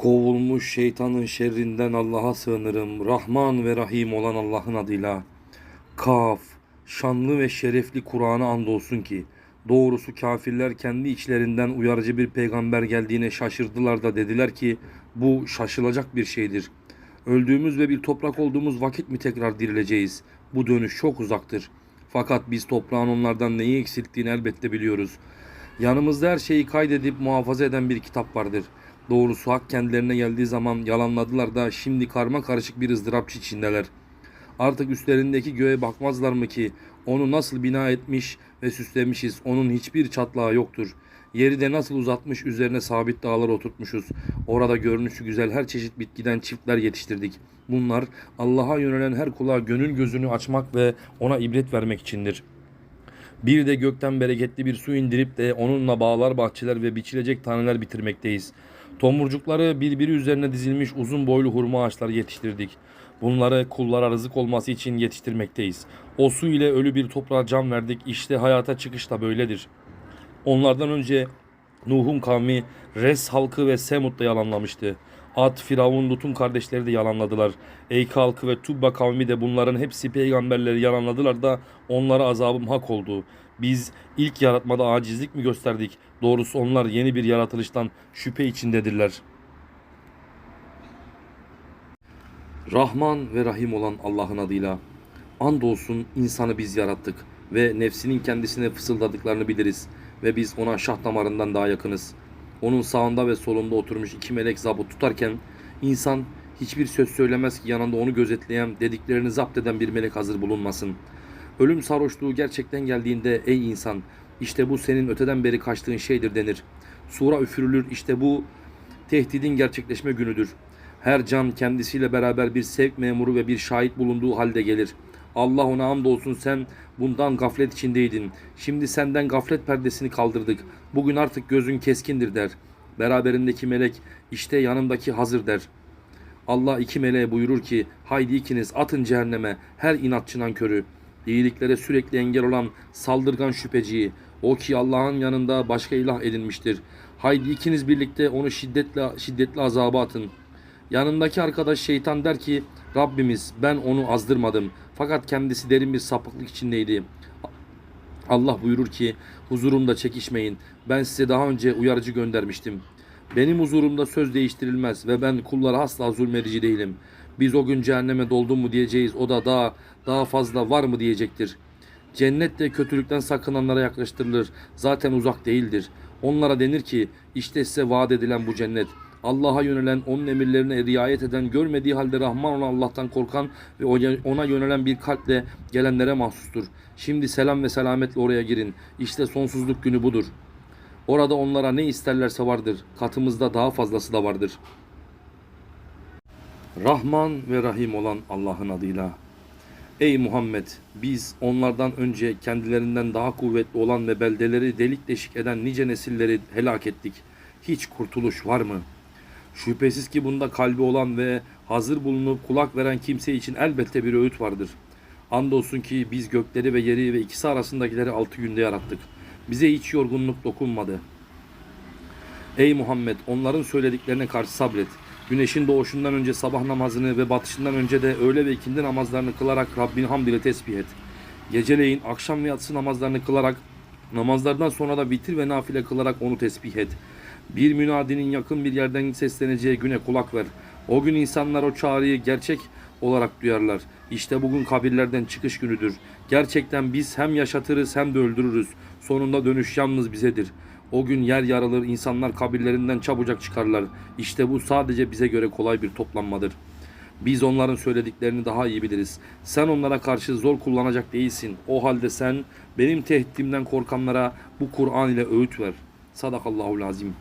Kovulmuş şeytanın şerrinden Allah'a sığınırım. Rahman ve Rahim olan Allah'ın adıyla. Kaf, şanlı ve şerefli Kur'an'a andolsun ki, doğrusu kafirler kendi içlerinden uyarıcı bir peygamber geldiğine şaşırdılar da dediler ki, bu şaşılacak bir şeydir. Öldüğümüz ve bir toprak olduğumuz vakit mi tekrar dirileceğiz? Bu dönüş çok uzaktır. Fakat biz toprağın onlardan neyi eksilttiğini elbette biliyoruz. Yanımızda her şeyi kaydedip muhafaza eden bir kitap vardır. Doğrusu hak kendilerine geldiği zaman yalanladılar da şimdi karma karışık bir ızdırap içindeler. Artık üstlerindeki göğe bakmazlar mı ki onu nasıl bina etmiş ve süslemişiz onun hiçbir çatlağı yoktur. Yeri de nasıl uzatmış üzerine sabit dağlar oturtmuşuz. Orada görünüşü güzel her çeşit bitkiden çiftler yetiştirdik. Bunlar Allah'a yönelen her kula gönül gözünü açmak ve ona ibret vermek içindir.'' Bir de gökten bereketli bir su indirip de onunla bağlar, bahçeler ve biçilecek taneler bitirmekteyiz. Tomurcukları birbiri üzerine dizilmiş uzun boylu hurma ağaçları yetiştirdik. Bunları kullara rızık olması için yetiştirmekteyiz. O su ile ölü bir toprağa can verdik. İşte hayata çıkış da böyledir. Onlardan önce Nuh'un kavmi Res halkı ve Semud da yalanlamıştı. Ad, Firavun, Lut'un kardeşleri de yalanladılar. Eyka halkı ve Tubba kavmi de bunların hepsi peygamberleri yalanladılar da onlara azabım hak oldu. Biz ilk yaratmada acizlik mi gösterdik? Doğrusu onlar yeni bir yaratılıştan şüphe içindedirler. Rahman ve Rahim olan Allah'ın adıyla. Andolsun insanı biz yarattık ve nefsinin kendisine fısıldadıklarını biliriz ve biz ona şah damarından daha yakınız. Onun sağında ve solunda oturmuş iki melek zabıt tutarken insan hiçbir söz söylemez ki yanında onu gözetleyen dediklerini zapt eden bir melek hazır bulunmasın. Ölüm sarhoşluğu gerçekten geldiğinde ey insan işte bu senin öteden beri kaçtığın şeydir denir. Sura üfürülür işte bu tehdidin gerçekleşme günüdür. Her can kendisiyle beraber bir sevk memuru ve bir şahit bulunduğu halde gelir. Allah ona hamdolsun sen bundan gaflet içindeydin. Şimdi senden gaflet perdesini kaldırdık. Bugün artık gözün keskindir der. Beraberindeki melek işte yanımdaki hazır der. Allah iki meleğe buyurur ki haydi ikiniz atın cehenneme her inatçı körü. İyiliklere sürekli engel olan saldırgan şüpheciyi o ki Allah'ın yanında başka ilah edinmiştir. Haydi ikiniz birlikte onu şiddetle şiddetli azaba atın. Yanındaki arkadaş şeytan der ki Rabbimiz ben onu azdırmadım. Fakat kendisi derin bir sapıklık içindeydi. Allah buyurur ki huzurumda çekişmeyin. Ben size daha önce uyarıcı göndermiştim. Benim huzurumda söz değiştirilmez ve ben kullara asla zulmedici değilim. Biz o gün cehenneme doldun mu diyeceğiz. O da daha daha fazla var mı diyecektir. Cennet de kötülükten sakınanlara yaklaştırılır. Zaten uzak değildir. Onlara denir ki işte size vaat edilen bu cennet. Allah'a yönelen, onun emirlerine riayet eden, görmediği halde Rahman olan Allah'tan korkan ve ona yönelen bir kalple gelenlere mahsustur. Şimdi selam ve selametle oraya girin. İşte sonsuzluk günü budur. Orada onlara ne isterlerse vardır. Katımızda daha fazlası da vardır. Rahman ve Rahim olan Allah'ın adıyla. Ey Muhammed! Biz onlardan önce kendilerinden daha kuvvetli olan ve beldeleri delik deşik eden nice nesilleri helak ettik. Hiç kurtuluş var mı?'' Şüphesiz ki bunda kalbi olan ve hazır bulunup kulak veren kimse için elbette bir öğüt vardır. Andolsun ki biz gökleri ve yeri ve ikisi arasındakileri altı günde yarattık. Bize hiç yorgunluk dokunmadı. Ey Muhammed onların söylediklerine karşı sabret. Güneşin doğuşundan önce sabah namazını ve batışından önce de öğle ve ikindi namazlarını kılarak Rabbini hamd ile tesbih et. Geceleyin akşam ve yatsı namazlarını kılarak namazlardan sonra da vitir ve nafile kılarak onu tesbih et. Bir münadinin yakın bir yerden sesleneceği güne kulak ver. O gün insanlar o çağrıyı gerçek olarak duyarlar. İşte bugün kabirlerden çıkış günüdür. Gerçekten biz hem yaşatırız hem de öldürürüz. Sonunda dönüş yalnız bizedir. O gün yer yarılır, insanlar kabirlerinden çabucak çıkarlar. İşte bu sadece bize göre kolay bir toplanmadır. Biz onların söylediklerini daha iyi biliriz. Sen onlara karşı zor kullanacak değilsin. O halde sen benim tehditimden korkanlara bu Kur'an ile öğüt ver. Sadakallahul azim.